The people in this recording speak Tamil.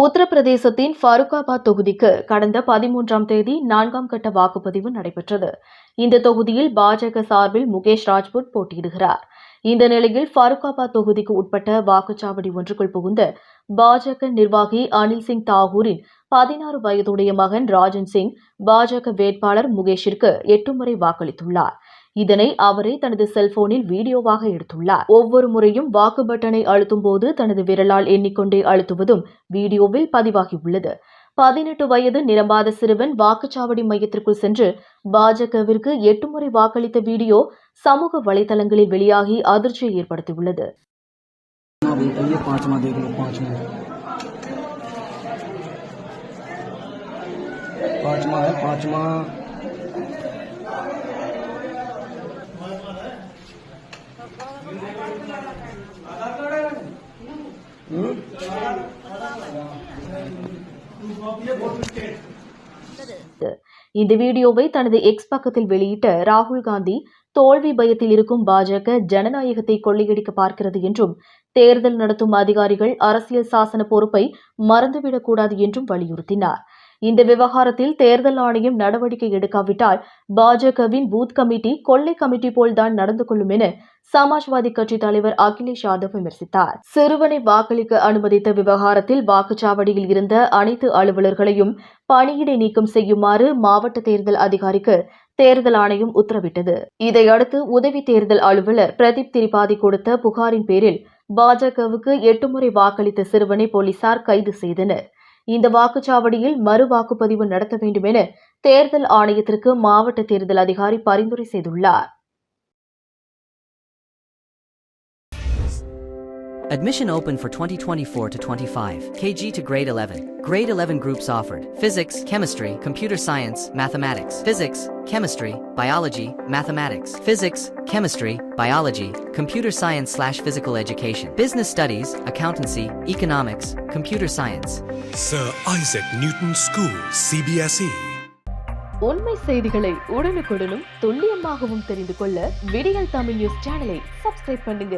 உத்தரப்பிரதேசத்தின் ஃபருக்காபாத் தொகுதிக்கு கடந்த பதிமூன்றாம் தேதி நான்காம் கட்ட வாக்குப்பதிவு நடைபெற்றது. இந்த தொகுதியில் பாஜக சார்பில் முகேஷ் ராஜ்புட் போட்டியிடுகிறார். இந்த நிலையில் ஃபருக்காபாத் தொகுதிக்கு உட்பட்ட வாக்குச்சாவடி ஒன்றுக்குள் புகுந்த பாஜக நிர்வாகி அனில் சிங் தாகூரின் பதினாறு வயதுடைய மகன் ராஜன் சிங் பாஜக வேட்பாளர் முகேஷிற்கு எட்டு முறை வாக்களித்துள்ளார். இதனை அவரே தனது செல்போனில் வீடியோவாக எடுத்துள்ளார் ஒவ்வொரு முறையும் வாக்கு பட்டனை அழுத்தும் போது தனது விரலால் எண்ணிக்கொண்டே அழுத்துவதும் வீடியோவில் பதிவாகியுள்ளது பதினெட்டு வயது நிரம்பாத சிறுவன் வாக்குச்சாவடி மையத்திற்குள் சென்று பாஜகவிற்கு எட்டு முறை வாக்களித்த வீடியோ சமூக வலைதளங்களில் வெளியாகி அதிர்ச்சியை ஏற்படுத்தியுள்ளது ना बेटा ये पांचवा देख लो पांचवा पांचवा है पांचवा இந்த வீடியோவை தனது எக்ஸ் பக்கத்தில் வெளியிட்ட ராகுல் காந்தி தோல்வி பயத்தில் இருக்கும் பாஜக ஜனநாயகத்தை கொள்ளையடிக்க பார்க்கிறது என்றும் தேர்தல் நடத்தும் அதிகாரிகள் அரசியல் சாசன பொறுப்பை மறந்துவிடக்கூடாது என்றும் வலியுறுத்தினார். இந்த விவகாரத்தில் தேர்தல் ஆணையம் நடவடிக்கை எடுக்காவிட்டால் பாஜகவின் பூத் கமிட்டி கொள்ளை கமிட்டி போல்தான் நடந்து கொள்ளும் என சமாஜ்வாதி கட்சி தலைவர் அகிலேஷ் யாதவ் விமர்சித்தார். சிறுவனை வாக்களிக்க அனுமதித்த விவகாரத்தில் வாக்குச்சாவடியில் இருந்த அனைத்து அலுவலர்களையும் பணியிடை நீக்கம் செய்யுமாறு மாவட்ட தேர்தல் அதிகாரிக்கு தேர்தல் ஆணையம் உத்தரவிட்டது. இதையடுத்து உதவி தேர்தல் அலுவலர் பிரதீப் திரிபாதி கொடுத்த புகாரின் பேரில் பாஜகவுக்கு எட்டு முறை வாக்களித்த சிறுவனை போலீசார் கைது செய்தனர். இந்த வாக்குச்சாவடியில் மறு வாக்குப்பதிவு நடத்த வேண்டும் என தேர்தல் ஆணையத்திற்கு மாவட்ட தேர்தல் அதிகாரி பரிந்துரை செய்துள்ளார். Admission open for 2024 to 25. KG to grade 11. Grade 11 groups offered. Physics, chemistry, computer science, mathematics. Physics, chemistry, biology, mathematics. Physics, chemistry, biology, computer science slash physical education. Business studies, accountancy, economics, computer science. Sir Isaac Newton School, CBSE. உண்மை செய்திகளை உடனுக்குடனும் துல்லியமாகவும் தெரிந்து கொள்ள விடியல் தமிழ் நியூஸ் சேனலை சப்ஸ்கிரைப் பண்ணுங்க